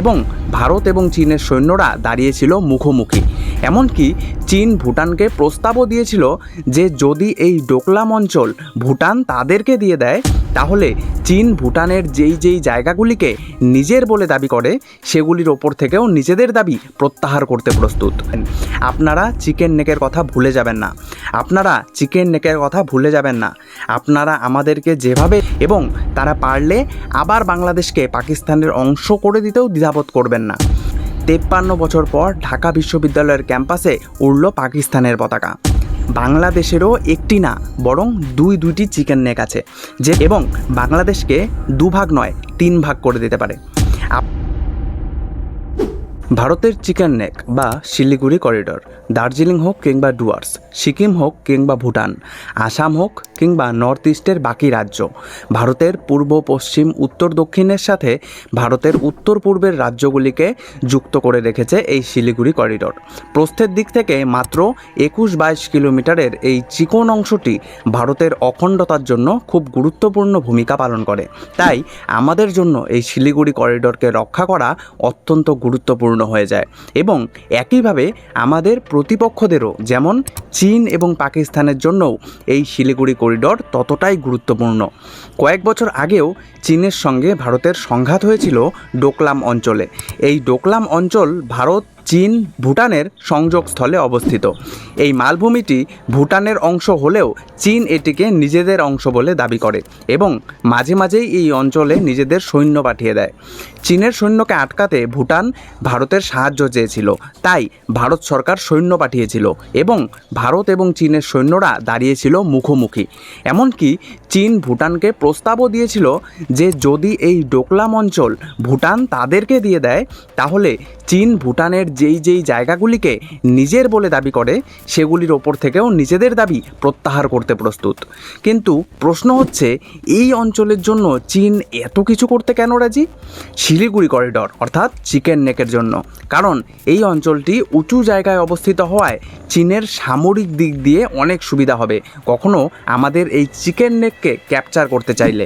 এবং ভারত এবং চীনের সৈন্যরা দাঁড়িয়েছিল মুখোমুখি। এমনকি চীন ভুটানকে প্রস্তাবও দিয়েছিল যে যদি এই ডোকলাম অঞ্চল ভুটান তাদেরকে দিয়ে দেয়, তাহলে চীন ভুটানের যেই যেই জায়গাগুলিকে নিজের বলে দাবি করে, সেগুলির ওপর থেকেও নিজেদের দাবি প্রত্যাহার করতে প্রস্তুত। আপনারা চিকেন নেকের কথা ভুলে যাবেন না। আপনারা চিকেন নেকের কথা ভুলে যাবেন না। আপনারা আমাদেরকে যেভাবে এবং তারা পারলে আবার বাংলাদেশকে পাকিস্তানের অংশ করে দিতেও দ্বিধাবোধ করবেন না। তেপ্পান্ন বছর পর ঢাকা বিশ্ববিদ্যালয়ের ক্যাম্পাসে উড়ল পাকিস্তানের পতাকা। বাংলাদেশেরও একটি না, বরং দুই দুইটি চিকেন নেক আছে, যে এবং বাংলাদেশকে দুভাগ নয় তিন ভাগ করে দিতে পারে। ভারতের চিকেন নেক বা শিলিগুড়ি করিডোর, দার্জিলিং হোক কিংবা ডুয়ার্স, সিকিম হোক কিংবা ভুটান, আসাম হোক কিংবা নর্থ ইস্টের বাকি রাজ্য, ভারতের পূর্ব, পশ্চিম, উত্তর, দক্ষিণের সাথে ভারতের উত্তর পূর্বের রাজ্যগুলিকে যুক্ত করে রেখেছে এই শিলিগুড়ি করিডোর। প্রস্থের দিক থেকে মাত্র একুশ বাইশ কিলোমিটারের এই চিকন অংশটি ভারতের অখণ্ডতার জন্য খুব গুরুত্বপূর্ণ ভূমিকা পালন করে। তাই আমাদের জন্য এই শিলিগুড়ি করিডোরকে রক্ষা করা অত্যন্ত গুরুত্বপূর্ণ হয়ে যায়। এবং একইভাবে আমাদের প্রতিপক্ষদেরও যেমন চীন এবং পাকিস্তানের জন্যও এই শিলিগুড়ি করিডোর ততটাই গুরুত্বপূর্ণ। কয়েক বছর আগেও চীনের সঙ্গে ভারতের সংঘাত হয়েছিল ডোকলাম অঞ্চলে। এই ডোকলাম অঞ্চল ভারত, চীন, ভুটানের সংযোগস্থলে অবস্থিত। এই মালভূমিটি ভুটানের অংশ হলেও চীন এটিকে নিজেদের অংশ বলে দাবি করে এবং মাঝে মাঝেই এই অঞ্চলে নিজেদের সৈন্য পাঠিয়ে দেয়। চীনের সৈন্যকে আটকাতে ভুটান ভারতের সাহায্য চেয়েছিল। তাই ভারত সরকার সৈন্য পাঠিয়েছিল এবং ভারত এবং চীনের সৈন্যরা দাঁড়িয়েছিল মুখোমুখি। এমনকি চীন ভুটানকে প্রস্তাবও দিয়েছিল যে যদি এই ডোকলাম অঞ্চল ভুটান তাদেরকে দিয়ে দেয়, তাহলে চীন ভুটানের যেই যেই জায়গাগুলিকে নিজের বলে দাবি করে, সেগুলির ওপর থেকেও নিজেদের দাবি প্রত্যাহার করতে প্রস্তুত। কিন্তু প্রশ্ন হচ্ছে, এই অঞ্চলের জন্য চীন এত কিছু করতে কেন রাজি? শিলিগুড়ি করিডর অর্থাৎ চিকেন নেকের জন্য। কারণ এই অঞ্চলটি উঁচু জায়গায় অবস্থিত হওয়ায় চীনের সামরিক দিক দিয়ে অনেক সুবিধা হবে। কখনো আমাদের এই চিকেন নেককে ক্যাপচার করতে চাইলে।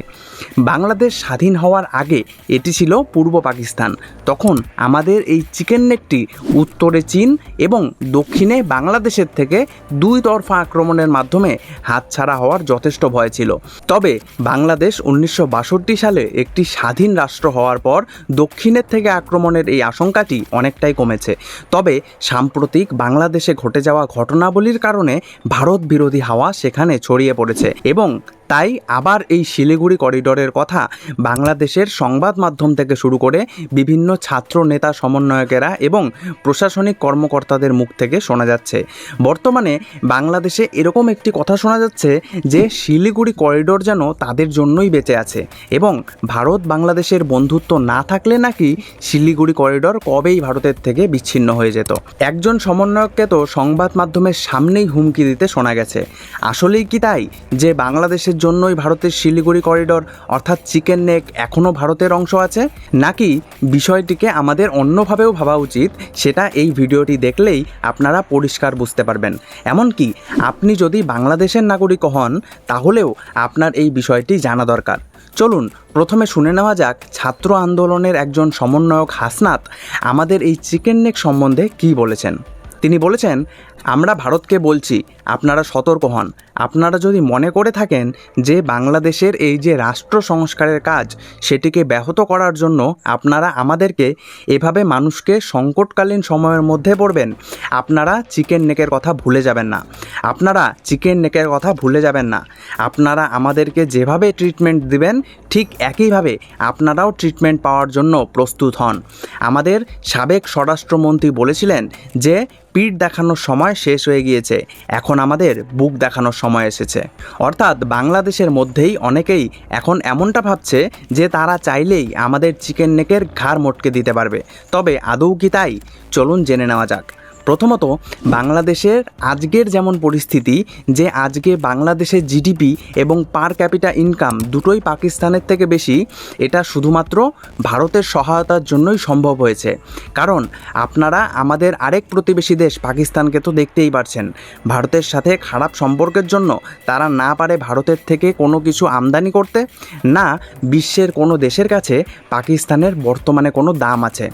বাংলাদেশ স্বাধীন হওয়ার আগে এটি ছিল পূর্ব পাকিস্তান। তখন আমাদের এই চিকেন নেকটি উত্তরে চীন এবং দক্ষিণে বাংলাদেশের থেকে দুই তরফা আক্রমণের মাধ্যমে হাতছাড়া হওয়ার যথেষ্ট ভয় ছিল। তবে বাংলাদেশ উনিশশো বাষট্টি সালে একটি স্বাধীন রাষ্ট্র হওয়ার পর দক্ষিণের থেকে আক্রমণের এই আশঙ্কাটি অনেকটাই কমেছে। তবে সাম্প্রতিক বাংলাদেশে ঘটে যাওয়া ঘটনাবলীর কারণে ভারত বিরোধী হাওয়া সেখানে ছড়িয়ে পড়েছে এবং তাই আবার এই শিলিগুড়ি করিডোরের কথা বাংলাদেশের সংবাদ মাধ্যম থেকে শুরু করে বিভিন্ন ছাত্র নেতা সমন্বয়কেরা এবং প্রশাসনিক কর্মকর্তাদের মুখ থেকে শোনা যাচ্ছে। বর্তমানে বাংলাদেশে এরকম একটি কথা শোনা যাচ্ছে যে শিলিগুড়ি করিডোর যেন তাদের জন্যই বেঁচে আছে এবং ভারত বাংলাদেশের বন্ধুত্ব না থাকলে নাকি শিলিগুড়ি করিডোর কবেই ভারতের থেকে বিচ্ছিন্ন হয়ে যেত। একজন সমন্বয়ককে তো সংবাদ মাধ্যমের সামনেই হুমকি দিতে শোনা গেছে। আসলেই কি তাই যে বাংলাদেশের জন্যই ভারতের শিলিগুড়ি করিডোর, অর্থাৎ চিকেন নেক, এখনও ভারতের অংশ আছে। নাকি বিষয়টিকে আমাদের অন্যভাবেও ভাবা উচিত, সেটা এই ভিডিওটি দেখলেই আপনারা পরিষ্কার বুঝতে পারবেন। এমনকি আপনি যদি বাংলাদেশের নাগরিক হন, তাহলেও আপনার এই বিষয়টি জানা দরকার। চলুন, প্রথমে শুনে নেওয়া যাক ছাত্র আন্দোলনের একজন সমন্বয়ক হাসনাত আমাদের এই চিকেন নেক সম্বন্ধে কী বলেছেন। তিনি বলেছেন আমরা ভারতকে বলছি, আপনারা সতর্ক হন। আপনারা যদি মনে করে থাকেন যে বাংলাদেশের এই যে রাষ্ট্র সংস্কারের কাজ, সেটিকে ব্যাহত করার জন্য আপনারা আমাদেরকে এভাবে মানুষকে সংকটকালীন সময়ের মধ্যে পড়বেন, আপনারা চিকেন নেকের কথা ভুলে যাবেন না। আপনারা চিকেন নেকের কথা ভুলে যাবেন না। আপনারা আমাদেরকে যেভাবে ট্রিটমেন্ট দিবেন, ঠিক একইভাবে আপনারাও ট্রিটমেন্ট পাওয়ার জন্য প্রস্তুত হন। আমাদের সাবেক স্বরাষ্ট্রমন্ত্রী বলেছিলেন যে, পিঠ দেখানোর সময় শেষ হয়ে গিয়েছে। এখন আমাদের বুক দেখানোর সময় এসেছে। অর্থাৎ বাংলাদেশের মধ্যেই অনেকেই এখন এমনটা ভাবছে যে তারা চাইলেই আমাদের চিকেন নেকের ঘাড় মটকে দিতে পারবে। তবে আদৌ কি তাই? চলুন জেনে নেওয়া যাক। প্রথমত, বাংলাদেশের আজকের যেমন পরিস্থিতি, যে আজকে বাংলাদেশের জিডিপি এবং পার ক্যাপিটা ইনকাম দুটোই পাকিস্তানের থেকে বেশি, এটা শুধুমাত্র ভারতের সহায়তার জন্যই সম্ভব হয়েছে। কারণ, আপনারা আমাদের আরেক প্রতিবেশী দেশ, পাকিস্তানকে তো দেখতেই পারছেন। ভারতের সাথে খারাপ সম্পর্কের জন্য তারা না পারে ভারতের থেকে কোনো কিছু আমদানি করতে, না বিশ্বের কোনো দেশের কাছে পাকিস্তানের বর্তমানে কোনো দাম আছে।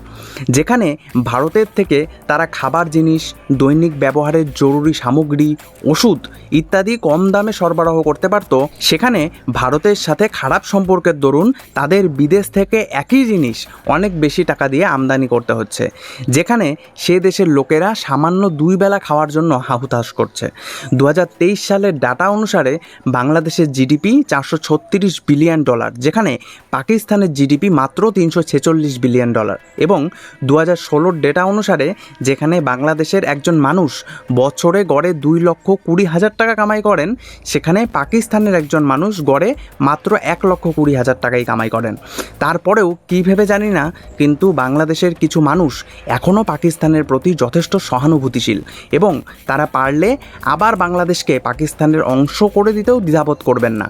যেখানে ভারতের থেকে তারা খাবার জিনিস দৈনিক ব্যবহারের জরুরি সামগ্রী, ওষুধ ইত্যাদি কম দামে সরবরাহ করতে পারত। সেখানে ভারতের সাথে খারাপ সম্পর্কের দরুন তাদের বিদেশ থেকে একই জিনিস অনেক বেশি টাকা দিয়ে আমদানি করতে হচ্ছে, যেখানে সে দেশের লোকেরা সামান্য দুই বেলা খাওয়ার জন্য হাহুতাশ করছে। দু হাজার তেইশ সালের ডাটা অনুসারে বাংলাদেশের জিডিপি চারশো ছত্রিশ বিলিয়ন ডলার, যেখানে পাকিস্তানের জিডিপি মাত্র তিনশো ছেচল্লিশ বিলিয়ন ডলার এবং দু হাজার ষোলোর ডেটা অনুসারে যেখানে বাংলাদেশের একজন মানুষ বছরে গড়ে দুই লক্ষ কুড়ি হাজার টাকা কামাই করেন, সেখানে পাকিস্তানের একজন মানুষ গড়ে মাত্র এক লক্ষ কুড়ি হাজার টাকাই কামাই করেন। তারপরেও কী ভেবে জানি না, কিন্তু বাংলাদেশের কিছু মানুষ এখনও পাকিস্তানের প্রতি যথেষ্ট সহানুভূতিশীল এবং তারা পারলে আবার বাংলাদেশকে পাকিস্তানের অংশ করে দিতেও দ্বিধাবোধ করবেন না।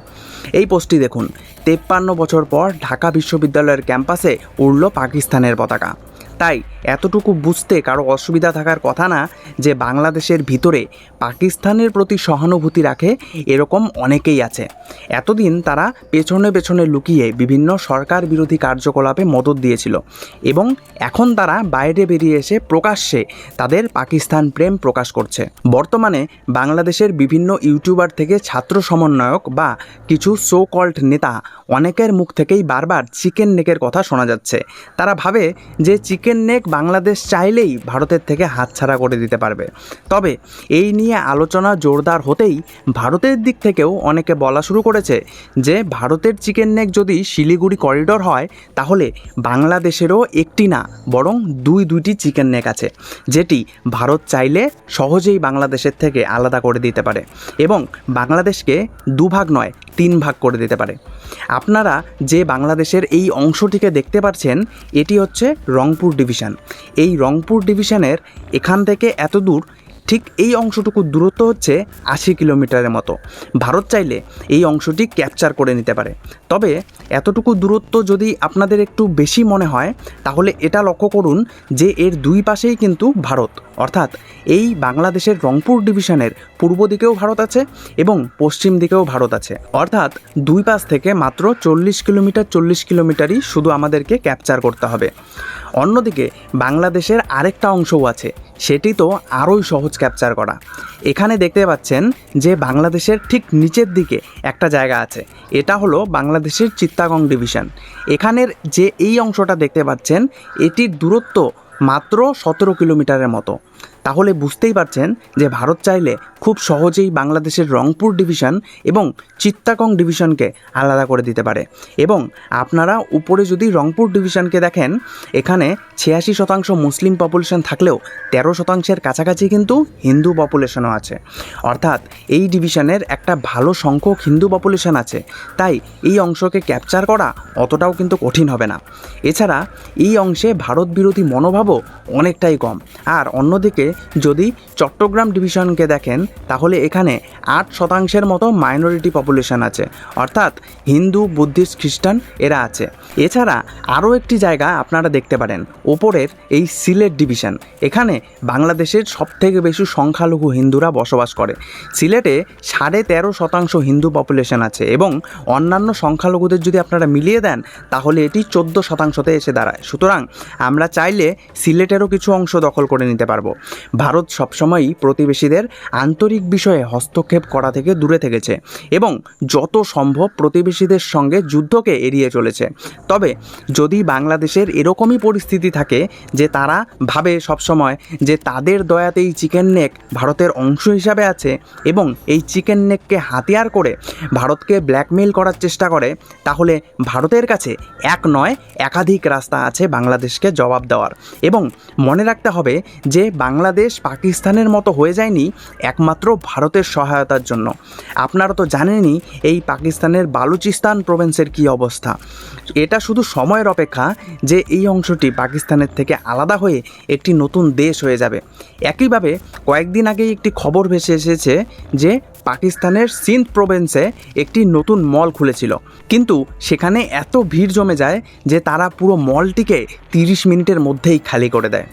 এই পোস্টটি দেখুন, তেপ্পান্ন বছর পর ঢাকা বিশ্ববিদ্যালয়ের ক্যাম্পাসে উড়ল পাকিস্তানের পতাকা। তাই এতটুকু বুঝতে কারও অসুবিধা থাকার কথা না যে বাংলাদেশের ভিতরে পাকিস্তানের প্রতি সহানুভূতি রাখে এরকম অনেকেই আছে। এতদিন তারা পেছনে পেছনে লুকিয়ে বিভিন্ন সরকার বিরোধী কার্যকলাপে মদত দিয়েছিল এবং এখন তারা বাইরে বেরিয়ে এসে প্রকাশ্যে তাদের পাকিস্তান প্রেম প্রকাশ করছে। বর্তমানে বাংলাদেশের বিভিন্ন ইউটিউবার থেকে ছাত্র সমন্বয়ক বা কিছু সো কল্ড নেতা অনেকের মুখ থেকেই বারবার চিকেন নেকের কথা শোনা যাচ্ছে। তারা ভাবে যে চিকেন নেক বাংলাদেশ চাইলেই ভারতের থেকে হাতছাড়া করে দিতে পারবে। তবে এই নিয়ে আলোচনা জোরদার হতেই ভারতের দিক থেকেও অনেকে বলা শুরু করেছে যে, ভারতের চিকেন নেক যদি শিলিগুড়ি করিডোর হয়, তাহলে বাংলাদেশেরও একটি না, বরং দুই দুইটি চিকেন নেক আছে, যেটি ভারত চাইলে সহজেই বাংলাদেশের থেকে আলাদা করে দিতে পারে। এবং বাংলাদেশকে দুভাগ নয় তিন ভাগ করে দিতে পারে। আপনারা যে বাংলাদেশের এই অংশটিকে দেখতে পাচ্ছেন, এটি হচ্ছে রংপুর ডিভিশন। এই রংপুর ডিভিশনের এখান থেকে এত দূর ঠিক এই অংশটুকু দূরত্ব হচ্ছে আশি কিলোমিটারের মতো। ভারত চাইলে এই অংশটি ক্যাপচার করে নিতে পারে। তবে এতটুকু দূরত্ব যদি আপনাদের একটু বেশি মনে হয়, তাহলে এটা লক্ষ্য করুন যে এর দুই পাশেই কিন্তু ভারত। অর্থাৎ এই বাংলাদেশের রংপুর ডিভিশনের পূর্ব দিকেও ভারত আছে এবং পশ্চিম দিকেও ভারত আছে। অর্থাৎ দুই পাশ থেকে মাত্র চল্লিশ কিলোমিটার, চল্লিশ কিলোমিটারই শুধু আমাদেরকে ক্যাপচার করতে হবে। অন্যদিকে বাংলাদেশের আরেকটা অংশও আছে, সেটি তো আরোই সহজ ক্যাপচার করা। এখানে দেখতে পাচ্ছেন যে বাংলাদেশের ঠিক নিচের দিকে একটা জায়গা আছে, এটা হলো বাংলাদেশের চিত্তাগং ডিভিশন এখানের যে এই অংশটা দেখতে পাচ্ছেন, এটির দূরত্ব মাত্র সতেরো কিলোমিটারের মতো। তাহলে বুঝতেই পারছেন যে ভারত চাইলে খুব সহজেই বাংলাদেশের রংপুর ডিভিশন এবং চিত্তাকং ডিভিশনকে আলাদা করে দিতে পারে। এবং আপনারা উপরে যদি রংপুর ডিভিশনকে দেখেন, এখানে ছিয়াশি শতাংশ মুসলিম পপুলেশন থাকলেও তেরো শতাংশের কাছাকাছি কিন্তু হিন্দু পপুলেশনও আছে। অর্থাৎ এই ডিভিশনের একটা ভালো সংখ্যক হিন্দু পপুলেশন আছে। তাই এই অংশকে ক্যাপচার করা অতটাও কিন্তু কঠিন হবে না। এছাড়া এই অংশে ভারত বিরোধী মনোভাবও অনেকটাই কম। আর অন্যদিকে যদি চট্টগ্রাম ডিভিশনকে দেখেন, তাহলে এখানে আট শতাংশের মতো মাইনরিটি পপুলেশন আছে। অর্থাৎ হিন্দু, বুদ্ধিস্ট, খ্রিস্টান এরা আছে। এছাড়া আরও একটি জায়গা আপনারা দেখতে পারেন, ওপরের এই সিলেট ডিভিশন। এখানে বাংলাদেশের সবথেকে বেশি সংখ্যালঘু হিন্দুরা বসবাস করে। সিলেটে সাড়ে তেরো শতাংশ হিন্দু পপুলেশন আছে এবং অন্যান্য সংখ্যালঘুদের যদি আপনারা মিলিয়ে দেন, তাহলে এটি চোদ্দ শতাংশতে এসে দাঁড়ায়। সুতরাং আমরা চাইলে সিলেটেরও কিছু অংশ দখল করে নিতে পারব। ভারত সবসময়ই প্রতিবেশীদের আন্তরিক বিষয়ে হস্তক্ষেপ করা থেকে দূরে থেকেছে এবং যত সম্ভব প্রতিবেশীদের সঙ্গে যুদ্ধকে এড়িয়ে চলেছে। তবে যদি বাংলাদেশের এরকমই পরিস্থিতি থাকে যে তারা ভাবে সবসময় যে তাদের দয়াতেই চিকেন নেক ভারতের অংশ হিসাবে আছে এবং এই চিকেন নেককে হাতিয়ার করে ভারতকে ব্ল্যাকমেইল করার চেষ্টা করে, তাহলে ভারতের কাছে এক নয়, একাধিক রাস্তা আছে বাংলাদেশকে জবাব দেওয়ার। এবং মনে রাখতে হবে যে বাংলাদেশ পাকিস্তানের মতো হয়ে যায়নি একমাত্র ভারতের সহায়তার জন্য। আপনারা তো জানেনই এই পাকিস্তানের বালুচিস্তান প্রভিন্সের কী অবস্থা। এটা শুধু সময়ের অপেক্ষা যে এই অংশটি পাকিস্তানের থেকে আলাদা হয়ে একটি নতুন দেশ হয়ে যাবে। একইভাবে কয়েকদিন আগেই একটি খবর ভেসে এসেছে যে পাকিস্তানের সিন্ধ প্রভিন্সে একটি নতুন মল খুলেছিল। কিন্তু সেখানে এত ভিড় জমে যায় যে তারা পুরো মলটিকে তিরিশ মিনিটের মধ্যেই খালি করে দেয়।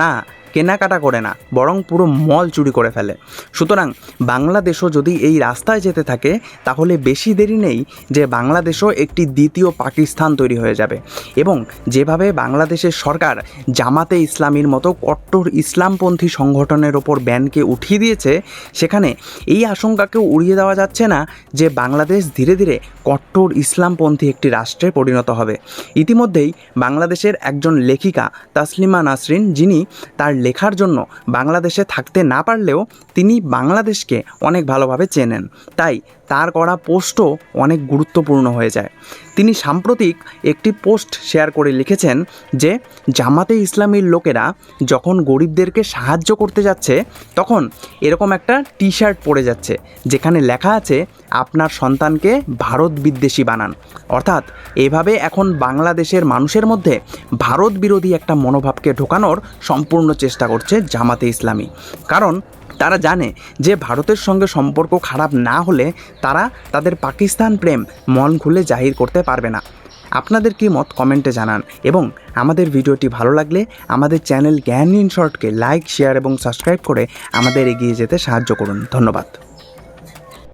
না কেনাকাটা করে না, বরং পুরো মল চুরি করে ফেলে। সুতরাং বাংলাদেশও যদি এই রাস্তায় যেতে থাকে, তাহলে বেশি দেরি নেই যে বাংলাদেশও একটি দ্বিতীয় পাকিস্তান তৈরি হয়ে যাবে। এবং যেভাবে বাংলাদেশের সরকার জামাতে ইসলামীর মতো কট্টর ইসলামপন্থী সংগঠনের ওপর ব্যানকে উঠিয়ে দিয়েছে, সেখানে এই আশঙ্কাকেও উড়িয়ে দেওয়া যাচ্ছে না যে বাংলাদেশ ধীরে ধীরে কট্টর ইসলামপন্থী একটি রাষ্ট্রে পরিণত হবে। ইতিমধ্যেই বাংলাদেশের একজন লেখিকা তাসলিমা নাসরিন, যিনি তার লেখার জন্য বাংলাদেশে থাকতে না পারলেও তিনি বাংলাদেশকে অনেক ভালোভাবে চেনেন। তাই তার করা পোস্টও অনেক গুরুত্বপূর্ণ হয়ে যায়। তিনি সাম্প্রতিক একটি পোস্ট শেয়ার করে লিখেছেন যে, জামাতে ইসলামীর লোকেরা যখন গরিবদেরকে সাহায্য করতে যাচ্ছে, তখন এরকম একটা টি শার্ট পরে যাচ্ছে, যেখানে লেখা আছে, আপনার সন্তানকে ভারত বিদ্বেষী বানান। অর্থাৎ এভাবে এখন বাংলাদেশের মানুষের মধ্যে ভারত বিরোধী একটা মনোভাবকে ঢোকানোর সম্পূর্ণ চেষ্টা করছে জামাতে ইসলামী। কারণ তারা জানে যে ভারতের সঙ্গে সম্পর্ক খারাপ না হলে তারা তাদের পাকিস্তান প্রেম মন খুলে জাহির করতে পারবে না। আপনাদের কি মত? কমেন্টে জানান। এবং আমাদের ভিডিওটি ভালো লাগলে আমাদের চ্যানেল জ্ঞান ইন শর্টকে লাইক শেয়ার এবং সাবস্ক্রাইব করে আমাদের এগিয়ে যেতে সাহায্য করুন। ধন্যবাদ।